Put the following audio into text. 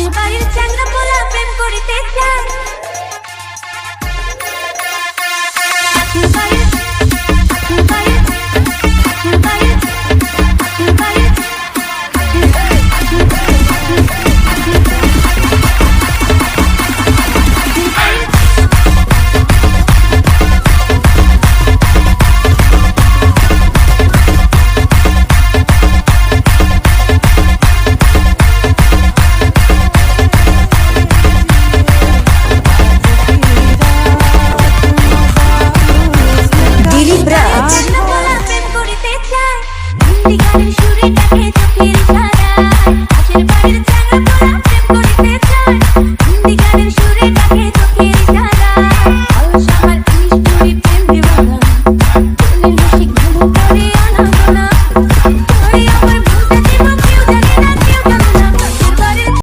পাশের বাড়ির চ্যাংরা পোলা প্রেম করিতে চায়। Right.